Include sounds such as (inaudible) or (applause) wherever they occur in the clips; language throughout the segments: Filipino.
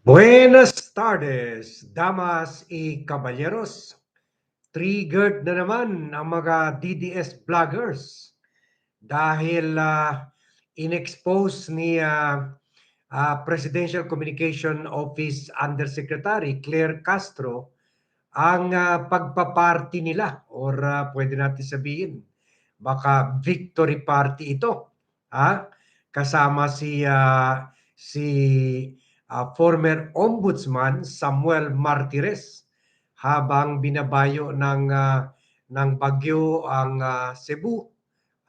Buenas tardes, damas y caballeros. Triggered na naman ang mga DDS vloggers dahil ah, in-expose ni ah, ah, Presidential Communication Office Undersecretary Claire Castro ang ah, pagpaparty nila or ah, pwede natin sabihin baka victory party ito ha kasama si ah, si ah, former ombudsman Samuel Martires habang binabayo ng ah, ng bagyo ang ah, Cebu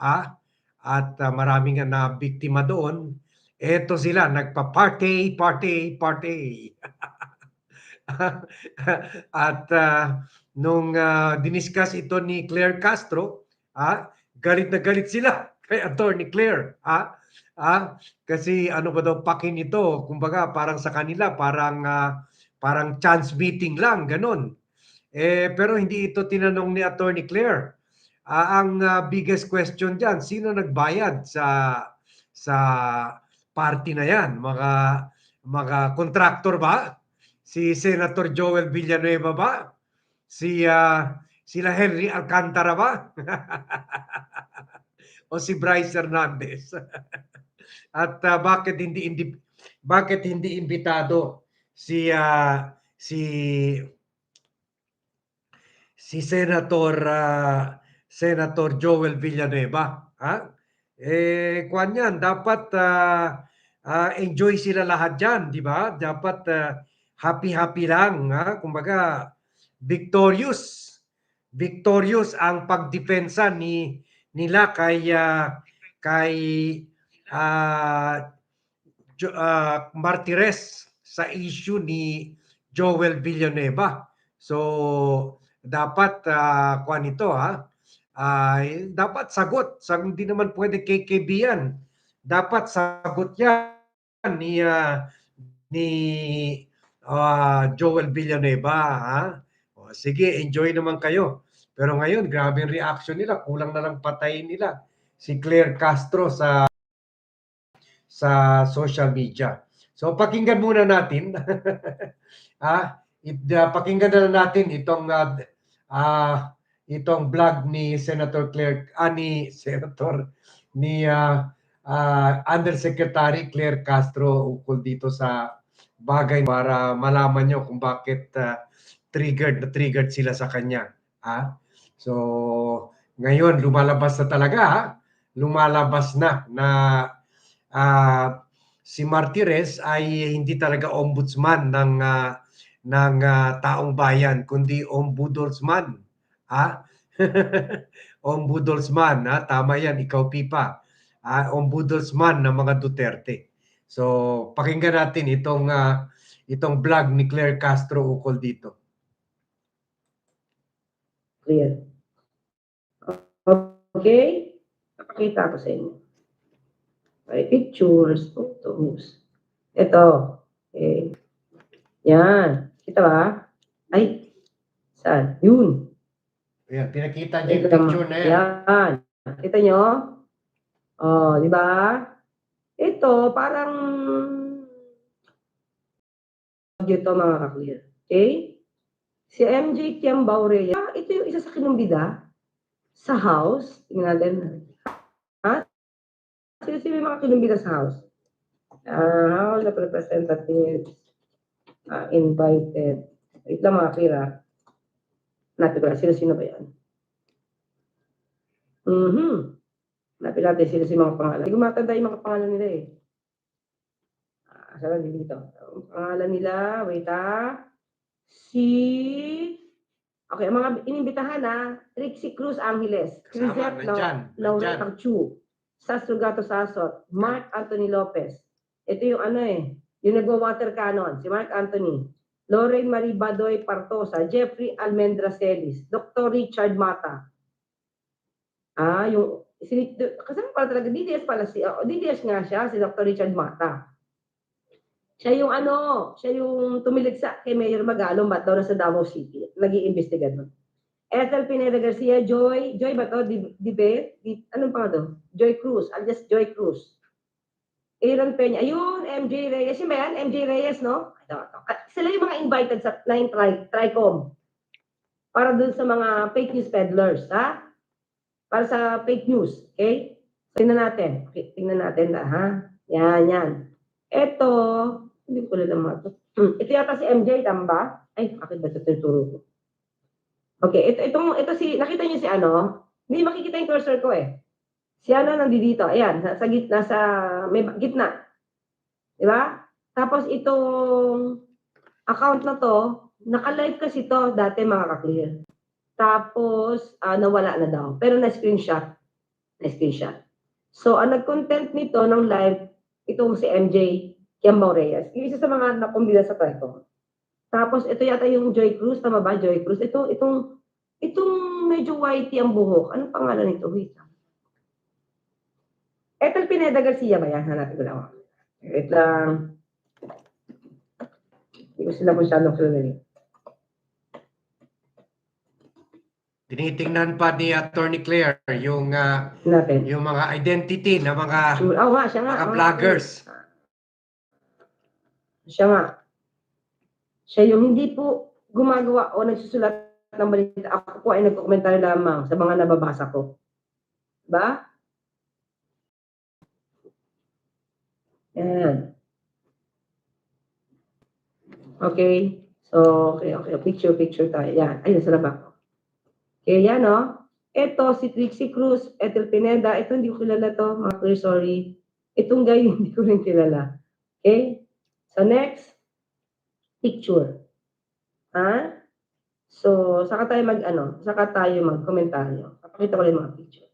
ah, at ah, maraming na biktima doon. Eto sila nagpa-party party party. (laughs) At ah, nung ah, diniscuss ito ni Claire Castro ah, galit na galit sila kay Attorney Claire ah, ah, kasi ano ba daw pakin ito. Kumbaga parang sa kanila parang ah, parang chance meeting lang ganon eh pero hindi ito tinanong ni Attorney Claire. Ah, ang ah, biggest question diyan sino nagbayad sa sa party na yan? Mga mga contractor ba? Si Senator Joel Villanueva ba? Si ah, sila Henry Alcantara ba? (laughs) O si Bryce Hernandez (laughs) at ah, bakit hindi hindi bakit hindi imbitado si ah, si si Senator ah, Senator Joel Villanueva ha? Eh kwan yan dapat ah, ah, enjoy sila lahat diyan di ba? Dapat ah, happy happy lang ha? Kumbaga victorious victorious ang pagdepensa ni nila kay ah, kay Jo- ah, Martires sa issue ni Joel Villanueva. So dapat ah, kuan ito ha. Ay dapat sagot. Sa hindi naman pwede KKB yan. Dapat sagot yan ni ah, ni ah, Joel Villanueva ha. O, sige, enjoy naman kayo. Pero ngayon, grabe yung reaction nila. Kulang na lang patayin nila si Claire Castro sa sa social media. So pakinggan muna natin. (laughs) ah, it, ah, pakinggan na natin itong ah, ah, itong vlog ni Senator Claire ni Senator ni ah, ah, Undersecretary Claire Castro ukol dito sa bagay para malaman nyo kung bakit ah, triggered na triggered sila sa kanya. Ah? So ngayon lumalabas na talaga, ha? lumalabas na na ah, si Martires ay hindi talaga ombudsman ng ah, ng ah, taong bayan kundi ombudsman ha (laughs) ombudsman ha tama yan ikaw pipa ah, ombudsman ng mga Duterte so pakinggan natin itong ah, itong vlog ni Claire Castro ukol dito Clear. Okay? Napakita ko sa inyo. Okay, pictures, photos. Ito. Okay. Yan. Kita ba? Ay. Saan? Yun. Ayan, pinakita niya yung picture na yan Yan. Kita nyo? Oh, di ba? Ito, parang ito mga ka-clear. Okay? Si MJ Kiambaurea, ah, ito yung isa sa kinumbida sa house. Tingnan natin. Ha? Sino sino yung mga kinumbida sa house? Ah, House of Representatives ah, invited. Wait lang mga kira. Natin ko lang, sino-sino ba yan? Mhm. Hanapin natin sino si mga pangalan. Hindi ko matanda yung mga pangalan nila eh. Ah, saan din dito? Ang pangalan nila, wait ah. Si... Okay, ang mga inimbitahan ah. Trixie Cruz Angeles. Crisette nandyan, Laura Chu. Sasugato Sasot. Mark Anthony Lopez. Ito yung ano eh. Yung nagwa-water cannon. Si Mark Anthony. Lorraine Marie Badoy Partosa. Jeffrey Almendra Celis. Dr. Richard Mata. Ah, yung si, kasama pala talaga DDS pala si oh, DDS nga siya si Dr. Richard Mata. Siya yung ano, siya yung tumiligsa kay Mayor Magalong ba't daw sa Davao City. Nag-iimbestiga doon. Ethel Pineda Garcia, Joy, Joy ba to? Di, di, di, anong pa to? Joy Cruz, alias Joy Cruz. Aaron Peña. Ayun, MJ Reyes. Yun ba yan? MJ Reyes, no? Ito, ito. Ah, Sila yung mga invited sa Nine Tri Tricom. Para dun sa mga fake news peddlers, ha? Para sa fake news, okay? Tingnan natin. Okay, tingnan natin na, ha? Yan, yan. Ito, hindi ko alam mga to. Hmm, Ito yata si MJ, tama ba? Ay, bakit ba ito tinuturo ko? Okay, ito, itong, ito si, nakita niyo si ano? Hindi makikita yung cursor ko eh. Si ano nandito, ayan, sa, sa gitna, sa may gitna. Di ba? Tapos itong account na to, naka-live kasi to dati mga ka-clear. Tapos, ah, nawala na daw. Pero na-screenshot. Na-screenshot. So, ang nag-content nito ng live, itong si MJ Kiambao Reyes. Yung isa sa mga nakumbina sa Trico. Tapos, ito yata yung Joy Cruz. Tama ba, Joy Cruz? Ito, itong, itong medyo whitey ang buhok. Anong pangalan nito? Wait. Ethel Pineda Garcia ba yan? Hanapin ko lang. Wait lang. Hindi ko sila masyadong kilala. Tinitingnan pa ni Attorney Claire yung ah, Hanapin. yung mga identity ng mga Oo nga, siya nga. mga nga. vloggers. Siya nga. Siya yung hindi po gumagawa o nagsusulat ng balita. Ako po ay nagkokomentar lamang sa mga nababasa ko. Ba? Yan. Okay. So, okay, okay. Picture, picture tayo. Yan. Ayun, sa labak. Okay, yan, no? Ito, si Trixie Cruz, Ethel Pineda. Ito, hindi ko kilala to. Mga sorry. Itong guy, (laughs) hindi ko rin kilala. Okay? So, next. Picture. Ha? So, saka tayo mag, ano, saka tayo mag-komentaryo. Papakita ko lang yung mga picture.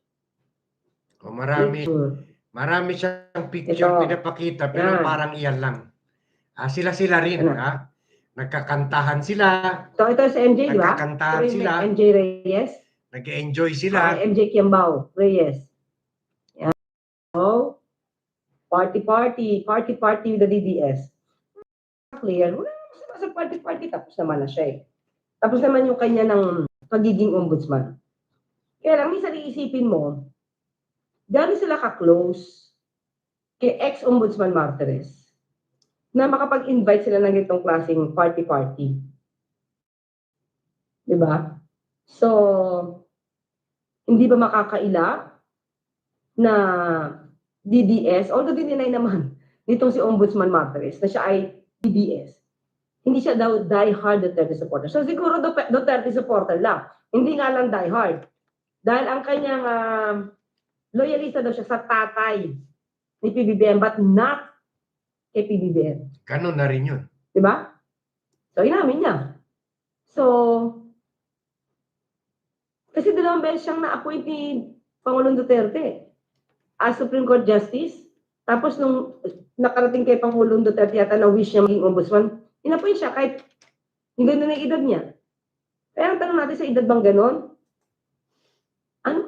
O, marami Picture. marami siyang picture Ito. pinapakita pero Yan. parang iyan lang. Ah, sila-sila rin, Ano? ha? Nagkakantahan sila, So, ito si MJ, di ba? nagkakantahan yung sila, MJ Reyes. nag-enjoy Ah, sila. MJ Kiambao Reyes. Yan. So, party, party. Party, party with the DDS. Clear. Naman sa sa party, party. Tapos naman na siya eh. Tapos naman yung kanya ng pagiging ombudsman. Kaya lang, minsan iisipin mo, gano'n sila ka-close kay ex-ombudsman Martires na makapag-invite sila ng itong klaseng party-party. Di ba? So, hindi ba makakaila na DDS, although dininay naman (laughs) nitong si Ombudsman Martires na siya ay DDS, hindi siya daw die-hard Duterte supporter. So siguro Duterte supporter lang. Hindi nga lang die-hard. Dahil ang kanyang ah, loyalista daw siya sa tatay ni PBBM but not kay PBBM. Ganun na rin yun. Di ba? So, inamin niya. So, kasi dalawang beses siyang na-appoint ni Pangulong Duterte as Supreme Court Justice. Tapos nung nakarating kay Pangulong Duterte yata na wish niya maging ombudsman, inappoint siya kahit hindi na yung edad niya. Kaya ang tanong natin sa edad bang ganon? Ano,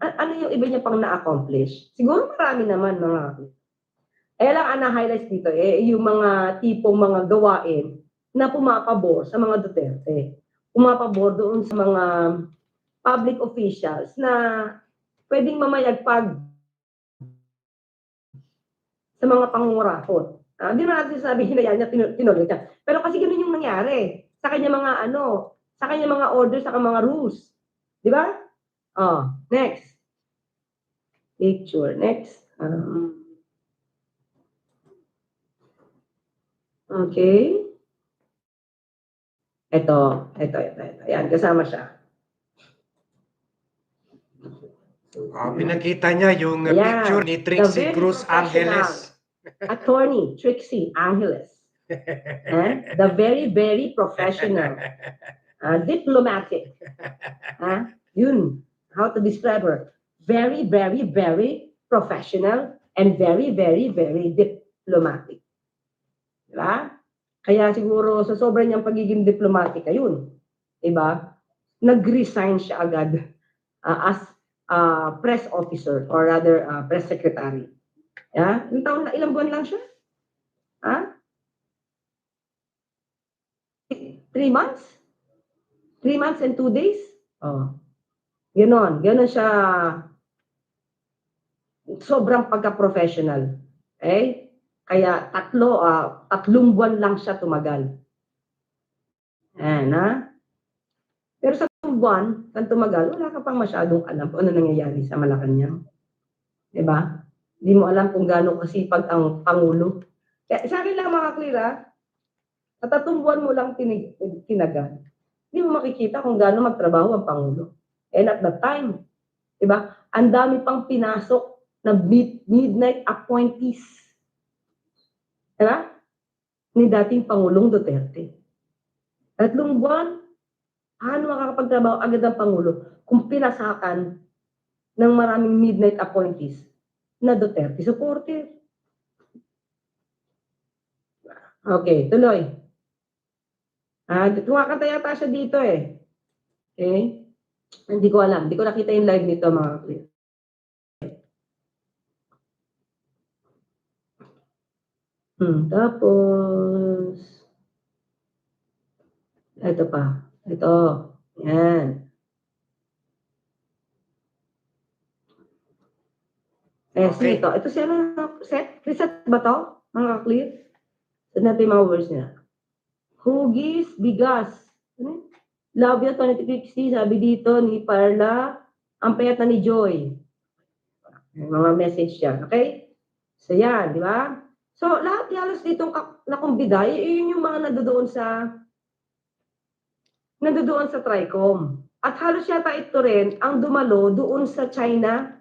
ano yung iba niya pang na-accomplish? Siguro marami naman mga kaya lang ang na-highlight dito eh, yung mga tipong mga gawain na pumapabor sa mga Duterte. Pumapabor doon sa mga public officials na pwedeng mamayagpag sa mga pangungurakot. Ah, Hindi naman natin sabihin na yan niya tinu- tinuloy niya. Pero kasi ganun yung nangyari sa kanya mga ano, sa kanya mga orders, sa mga rules. Di ba? Oh, next. Picture. Next. Um, Okay. Ito, ito, ito, ito. Ayan, kasama siya. Ah, pinakita niya yung Ayan. picture ni Trixie Cruz professional. Angeles. Attorney Trixie Angeles. Eh? The very, very professional. uh, (laughs) diplomatic. Ah, Yun. How to describe her. Very, very, very professional and very, very, very diplomatic. Diba? Kaya siguro sa sobrang niyang pagiging diplomatic, ayun. Diba? Nag-resign siya agad ah, as ah, press officer or rather ah, press secretary. Yeah? Ilang na, ilang buwan lang siya? Ha? Three months? Three months and two days? Oh. Ganon. Ganon siya. Sobrang pagka-professional. Okay? Kaya tatlo, ah, tatlong buwan lang siya tumagal. Ayan, ha? Pero sa buwan, kang tumagal, wala ka pang masyadong alam kung ano nangyayari sa Malacanang. Di ba? Hindi mo alam kung gaano kasipag ang Pangulo. Kaya sa akin lang mga klira, sa tatlong buwan mo lang tinig, tinagal, hindi mo makikita kung gaano magtrabaho ang Pangulo. And at that time, di ba, ang dami pang pinasok na mid- midnight appointees. Di ba? Ni dating Pangulong Duterte. Tatlong buwan, paano makakapagtrabaho agad ang Pangulo kung pinasakan ng maraming midnight appointees na Duterte supporter? Okay, tuloy. Ah, tumakanta yata siya dito eh. Okay? Hindi ko alam. Hindi ko nakita yung live nito mga kapatid. Hmm, tapos, ito pa. Ito. Yan. Eh, Okay. sino to? Ito siya na set? Reset ba to? Mga clear? Ito natin yung mga words niya. Hugis, bigas. Ano yun? Love you, 2060, sabi dito ni Parla, ang payat na ni Joy. Mga message yan, okay? So yan, di ba? So lahat halos ditong kak- nakumbida, y- yun yung mga nandoon sa nandoon sa TRICOM. At halos yata ito rin ang dumalo doon sa China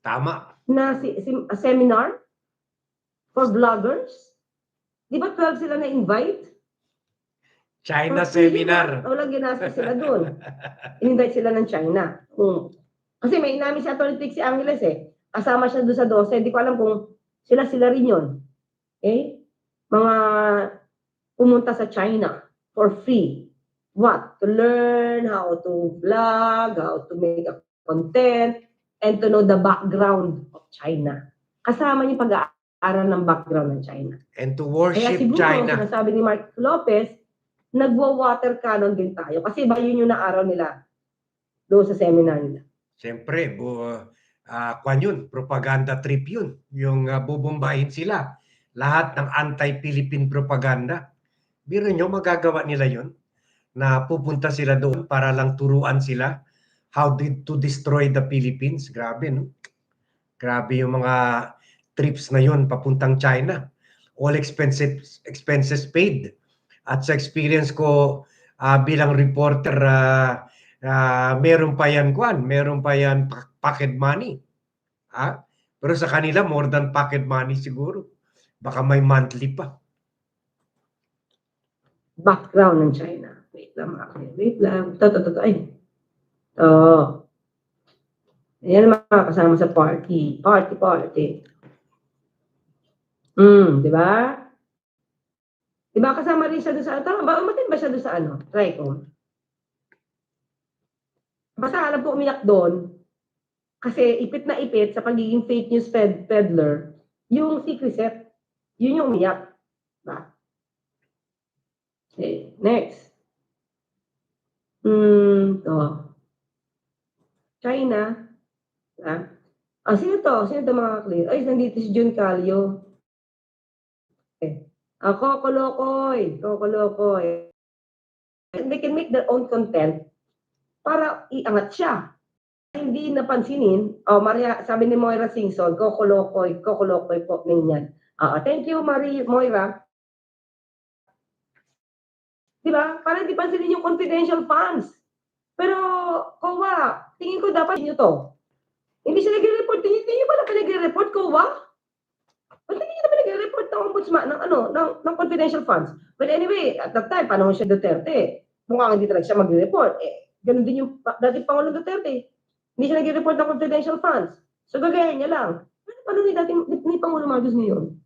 Tama. Na si, si- a seminar for vloggers. Di ba 12 sila na-invite? China hindi seminar. na- Walang ginastos sila doon. (laughs) In-invite sila ng China. Hmm. Kasi may inamin si Atty. si Angeles eh. Kasama siya doon sa 12. Hindi ko alam kung sila-sila rin yun. Okay? Mga pumunta sa China for free. What? To learn how to vlog, how to make a content, and to know the background of China. Kasama yung pag-aaral ng background ng China. And to Kaya worship siguro, China. sinasabi ni Mark Lopez, nagwa-water cannon din tayo. Kasi ba yun yung naaraw nila doon sa seminar nila. Siyempre, bu, ah, kwan yun, propaganda trip yun. Yung ah, bubombahin sila. Lahat ng anti-Philippine propaganda. Biro nyo, magagawa nila yun. Na pupunta sila doon para lang turuan sila how to, to destroy the Philippines. Grabe, no? Grabe yung mga trips na yun papuntang China. All expenses, expenses paid. At sa experience ko ah, bilang reporter, ah, ah, meron pa yan kwan, meron pa yan pocket money. Ha? Pero sa kanila, more than pocket money siguro. Baka may monthly pa. Background ng China. Wait lang. Wait lang. Ito, ito. Ay. Ito. Ayan ang mga kasama sa party. Party, party. Hmm, di ba? Di ba kasama rin siya doon sa, tama ba? Umatin ba siya doon sa ano? Tricom. Basta alam ko umiyak doon. Kasi ipit na ipit sa pagiging fake news ped peddler, yung si Crisette, yun yung umiyak. Ba? Okay, next. Hmm, to. China. Ah, ah sino to? Sino to mga clear? Ay, nandito si John Calio. Okay. Ah, Kokolokoy. Kokolokoy. They can make their own content para iangat siya. Hindi napansinin, oh, Maria, sabi ni Moira Singson, kokolokoy, kokolokoy po ninyan. Ah, thank you, Marie, Moira. Di ba? Para hindi pansinin yung confidential funds. Pero, Kowa, tingin ko dapat nyo to. Hindi siya nagre-report. Tingin, tingin ba pa nagre-report, Kowa? Ba't hindi niya pa nagre-report ng ombudsman ng, ano, ng, ng confidential funds? But anyway, at that time, panahon siya Duterte. Mukhang hindi talaga siya magre-report. Eh, ganun din yung pa- dating Pangulong Duterte. Hindi siya nagre-report ng confidential funds. So, gagayan niya lang. Ano, ano ni dating ni, ni Pangulo Marcos ngayon?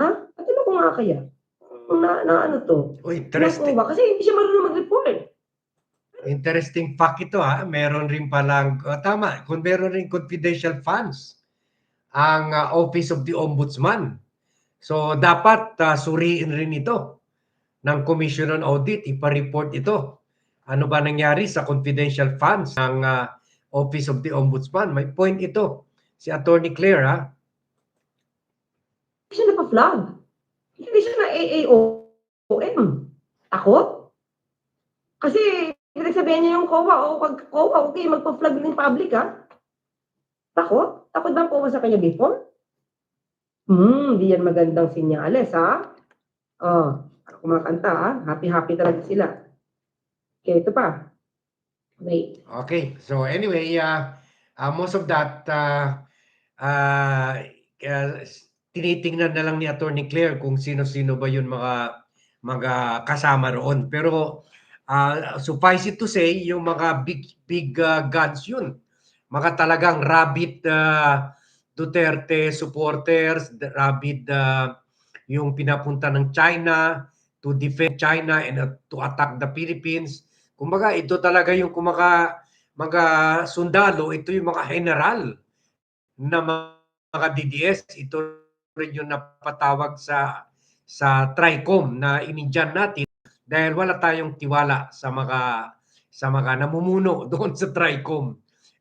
Ha? At ano ko nga kaya? Na, na ano to? Oh, interesting. Nakuha. Kasi hindi siya marunong mag-report. Interesting fact ito ha. Meron rin palang, oh, tama, kung meron rin confidential funds ang ah, Office of the Ombudsman. So dapat ah, suriin rin ito ng Commission on Audit, ipa-report ito. Ano ba nangyari sa confidential funds ng ah, Office of the Ombudsman? May point ito. Si Attorney Claire ha. magpa-flag. Hindi siya na AAOM. Takot? Kasi, ibig sabihin niya yung COA, o pag COA, okay, magpa-flag ng public, ha? Takot? Takot ba ang COA sa kanya before? Hmm, di yan magandang sinyales, ha? Oh, kumakanta, ha? Happy-happy talaga sila. Okay, ito pa. Wait. Okay. So anyway, uh, uh, most of that uh, uh, uh, tinitingnan na lang ni Attorney Claire kung sino-sino ba yun mga mga kasama roon. Pero uh, suffice it to say, yung mga big big uh, guns yun. Mga talagang rabid uh, Duterte supporters, rabid uh, yung pinapunta ng China to defend China and uh, to attack the Philippines. Kumbaga, ito talaga yung kumaka mga sundalo, ito yung mga general na mga DDS. Ito rin yung napatawag sa sa TRICOM na inindyan natin dahil wala tayong tiwala sa mga sa mga namumuno (laughs) doon sa TRICOM.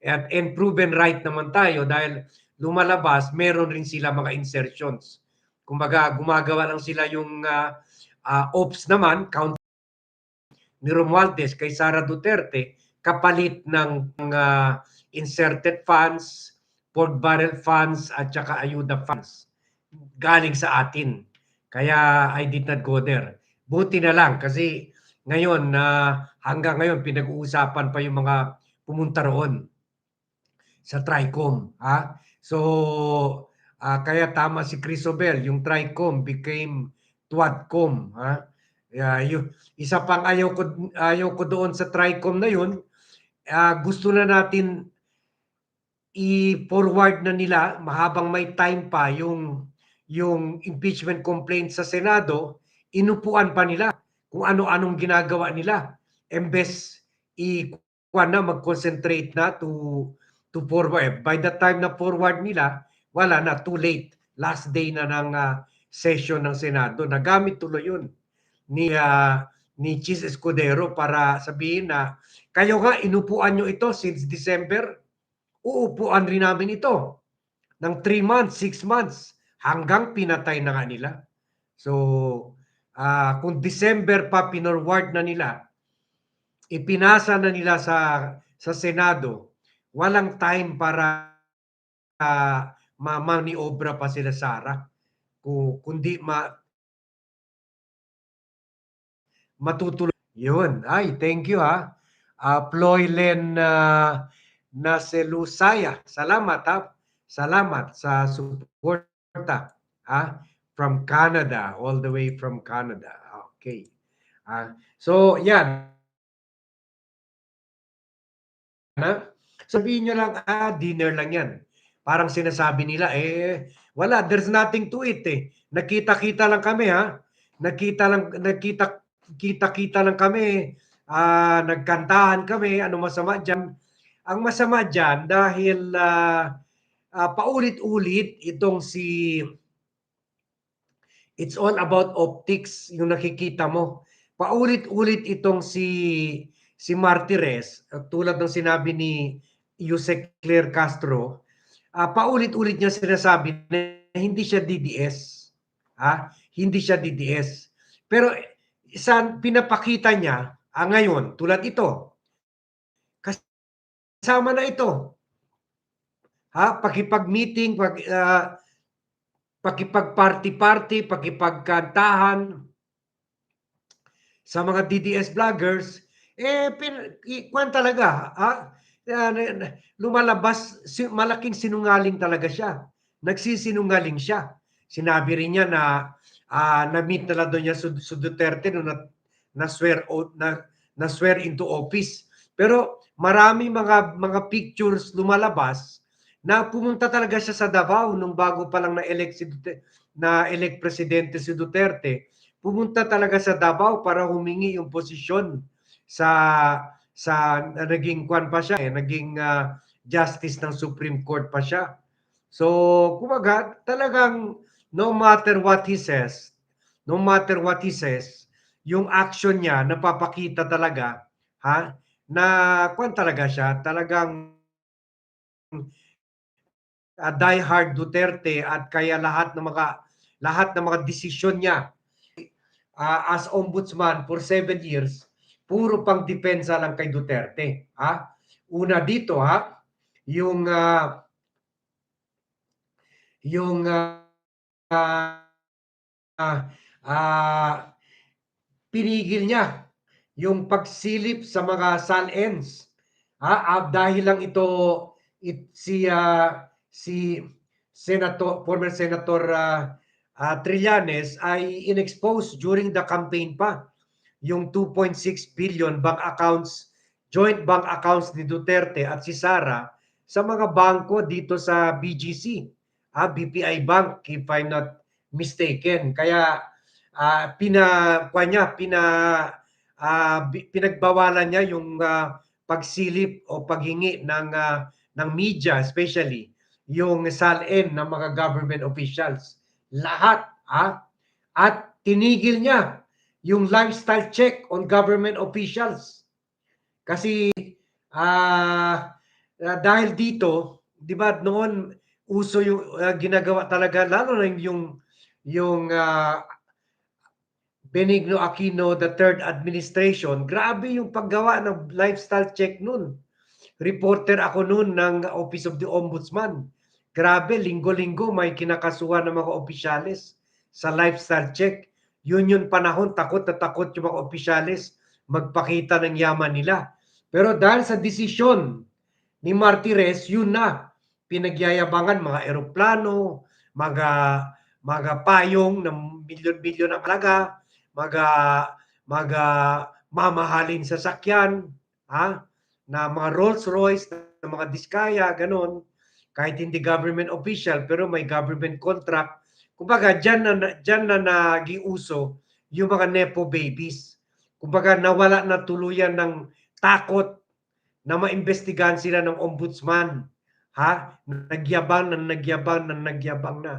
At and proven right naman tayo dahil lumalabas, meron rin sila mga insertions. Kumbaga, gumagawa lang sila yung uh, uh, ops naman, count ni Romualdez kay Sara Duterte kapalit ng uh, inserted funds, pork barrel funds at saka ayuda funds galing sa atin. Kaya I did not go there. Buti na lang kasi ngayon na uh, hanggang ngayon pinag-uusapan pa yung mga pumunta roon sa TRICOM. Ha? So, uh, kaya tama si Crisobel, yung TRICOM became TWADCOM. Ha? Uh, yung, isa pang ayaw ko, ayaw ko doon sa TRICOM na yun, uh, gusto na natin i-forward na nila mahabang may time pa yung yung impeachment complaint sa Senado, inupuan pa nila kung ano-anong ginagawa nila. Embes i na mag-concentrate na to to forward. By the time na forward nila, wala na, too late. Last day na ng uh, session ng Senado. Nagamit tuloy yun ni uh, ni Chis Escudero para sabihin na kayo nga inupuan nyo ito since December, uupuan rin namin ito ng 3 months, 6 months hanggang pinatay na nga nila. So, uh, kung December pa pinorward na nila, ipinasa na nila sa sa Senado, walang time para uh, mamaniobra pa sila Sara. Kung kundi ma matutuloy. Yun. Ay, thank you ha. Uh, Ploylen uh, Naselusaya. Salamat ha. Salamat sa support ha? From Canada, all the way from Canada. Okay. Uh, so, yan. Na? Sabihin nyo lang, ah, dinner lang yan. Parang sinasabi nila, eh, wala, there's nothing to it eh. Nakita-kita lang kami ha. Nakita lang, nakita, kita-kita lang kami. Uh, nagkantahan kami. Ano masama dyan? Ang masama dyan, dahil uh, uh, paulit-ulit itong si it's all about optics yung nakikita mo. Paulit-ulit itong si si Martires, tulad ng sinabi ni Yusek Claire Castro, uh, paulit-ulit niya sinasabi na hindi siya DDS. Ha? Hindi siya DDS. Pero sa pinapakita niya ah, ngayon, tulad ito, kasama na ito ha pakipag-meeting pag uh, pakipag-party-party pakipagkantahan. Sa mga DDS vloggers eh pin, kwan talaga ha? Uh, lumalabas malaking sinungaling talaga siya. Nagsisinungaling siya. Sinabi rin niya na uh, na-meet na doon niya su, su Duterte no na, na swear na, na swear into office. Pero marami mga mga pictures lumalabas na pumunta talaga siya sa Davao nung bago pa lang na-elect si Duterte, na elect presidente si Duterte. Pumunta talaga sa Davao para humingi yung posisyon sa sa naging kwan pa siya eh, naging uh, justice ng Supreme Court pa siya. So, kumaga, talagang no matter what he says, no matter what he says, yung action niya napapakita talaga ha na kwan talaga siya, talagang uh, die hard Duterte at kaya lahat ng mga lahat ng mga desisyon niya ah, as ombudsman for seven years, puro pang depensa lang kay Duterte. Ha? Una dito, ha? Yung ah, yung ah, ah, ah, pinigil niya yung pagsilip sa mga SALENS. Ha? Ah, dahil lang ito it, si ah, si Senator former Senator ah, ah, Trillanes ay inexpose during the campaign pa. Yung 2.6 billion bank accounts joint bank accounts ni Duterte at si Sara sa mga bangko dito sa BGC ah, BPI Bank if I'm not mistaken. Kaya ah, pina niya pina bi- pinagbawalan niya yung ah, pagsilip o paghingi ng ah, ng media especially yung SALN ng mga government officials. Lahat ha? At tinigil niya yung lifestyle check on government officials. Kasi ah, dahil dito 'di ba noon uso yung ah, ginagawa talaga lalo na yung yung ah, Benigno Aquino the third administration. Grabe yung paggawa ng lifestyle check noon reporter ako noon ng Office of the Ombudsman. Grabe linggo-linggo may kinakasuhan ng mga opisyales sa lifestyle check. Yun yung panahon takot na takot yung mga opisyales magpakita ng yaman nila. Pero dahil sa desisyon ni Martires yun na pinagyayabangan mga eroplano mga mga payong ng milyon-milyon ang halaga mga mga mamahalin sa sakyan ha na mga Rolls Royce na mga Diskaya ganon. Kahit hindi government official pero may government contract. Kumbaga diyan na diyan na nagiuso yung mga nepo babies. Kumbaga nawala na tuluyan ng takot na maimbestigahan sila ng ombudsman ha? Nagyabang na nagyabang na nagyabang na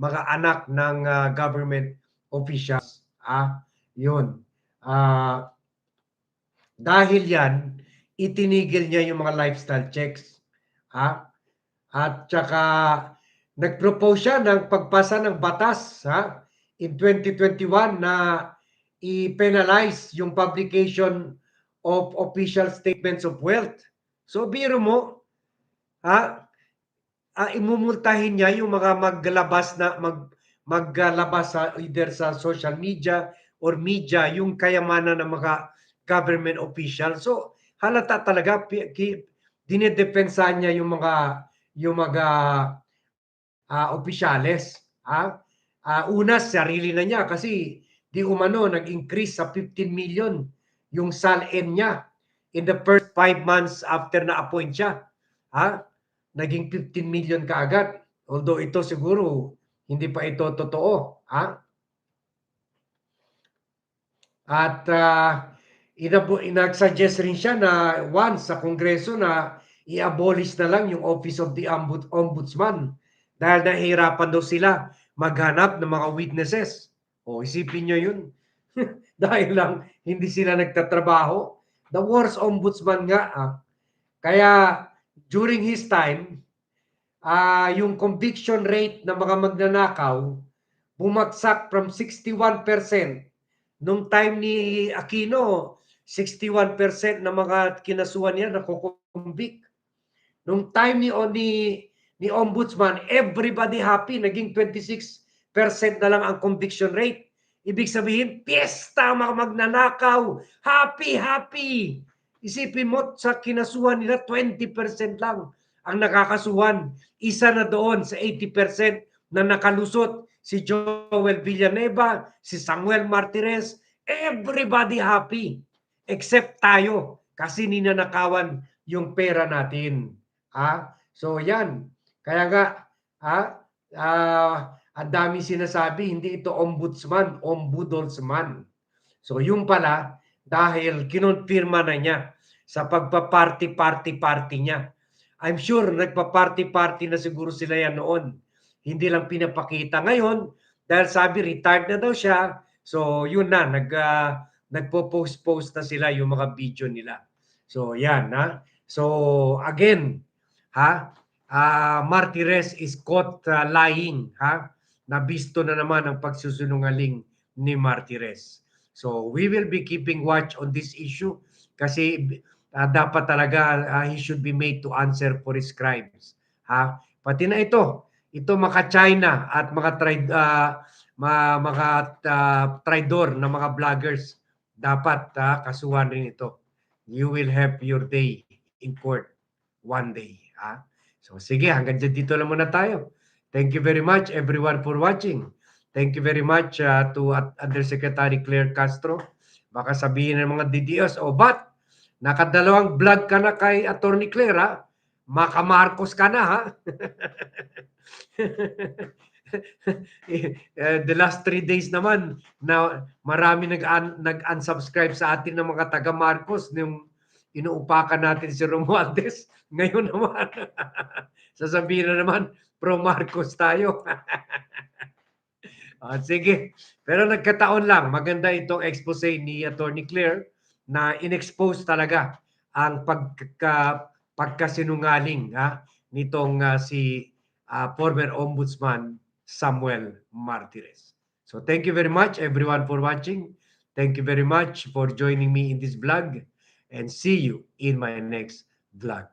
mga anak ng ah, government officials ah yun. Ah dahil yan itinigil niya yung mga lifestyle checks ha at saka nagpropose siya ng pagpasa ng batas ha in 2021 na i-penalize yung publication of official statements of wealth. So biro mo ha ah, imumultahin niya yung mga maglabas na mag maglabas sa either sa social media or media yung kayamanan ng mga government official. So halata talaga dinedepensa niya yung mga yung mga ah, opisyales. Ha? Ah, una, sarili na niya kasi di umano nag-increase sa 15 million yung SALN niya in the first five months after na-appoint siya. Ha? Naging 15 million kaagad. Although ito siguro hindi pa ito totoo. Ha? At ah, inabo, inag-suggest rin siya na once sa Kongreso na i-abolish na lang yung Office of the Ombud- Ombudsman dahil nahihirapan daw sila maghanap ng mga witnesses. O isipin nyo yun. (laughs) dahil lang hindi sila nagtatrabaho. The worst ombudsman nga. ah. Kaya during his time, ah yung conviction rate ng mga magnanakaw bumagsak from 61% nung time ni Aquino 61% ng mga kinasuhan niya na convict nung time ni ni ni ombudsman everybody happy naging 26% na lang ang conviction rate. Ibig sabihin piyesta mga magnanakaw. Happy happy. Isipin mo sa kinasuhan nila 20% lang ang nakakasuhan. Isa na doon sa 80% na nakalusot. Si Joel Villanueva, si Samuel Martires, everybody happy except tayo kasi ninanakawan yung pera natin. Ha? So yan. Kaya nga ha, ah, ang dami sinasabi, hindi ito ombudsman, ombudolsman. So yung pala, dahil kinonfirma na niya sa pagpa-party-party-party niya. I'm sure nagpa-party-party na siguro sila yan noon. Hindi lang pinapakita ngayon dahil sabi retired na daw siya. So yun na nag ah, nagpo-post-post na sila yung mga video nila. So yan ha. So again, ha? ah Martires is caught ah, lying, ha? nabisto na naman ang pagsusunungaling ni Martires. So we will be keeping watch on this issue kasi ah, dapat talaga ah, he should be made to answer for his crimes. Ha? Pati na ito, ito mga China at mga tri, ah, ma- mga ah, traidor na mga vloggers dapat ah, kasuhan rin ito. You will have your day in court one day. Ha? So sige, hanggang dyan dito lang muna tayo. Thank you very much everyone for watching. Thank you very much uh, to uh, Undersecretary Claire Castro. Baka sabihin ng mga DDOs, o ba't nakadalawang vlog ka na kay Attorney Claire ha? Maka Marcos ka na ha? (laughs) (laughs) Eh, The last three days naman na marami nag nag-unsubscribe sa atin ng mga taga Marcos nung inuupakan natin si Romualdez. (laughs) Ngayon naman, (laughs) sasabihin na naman, pro Marcos tayo. Ah, sige. Pero nagkataon lang, maganda itong expose ni Attorney Claire na inexpose talaga ang pagka, pagkasinungaling ha, nitong ah, si ah, former Ombudsman Samuel Martires. So thank you very much everyone for watching. Thank you very much for joining me in this vlog and see you in my next vlog.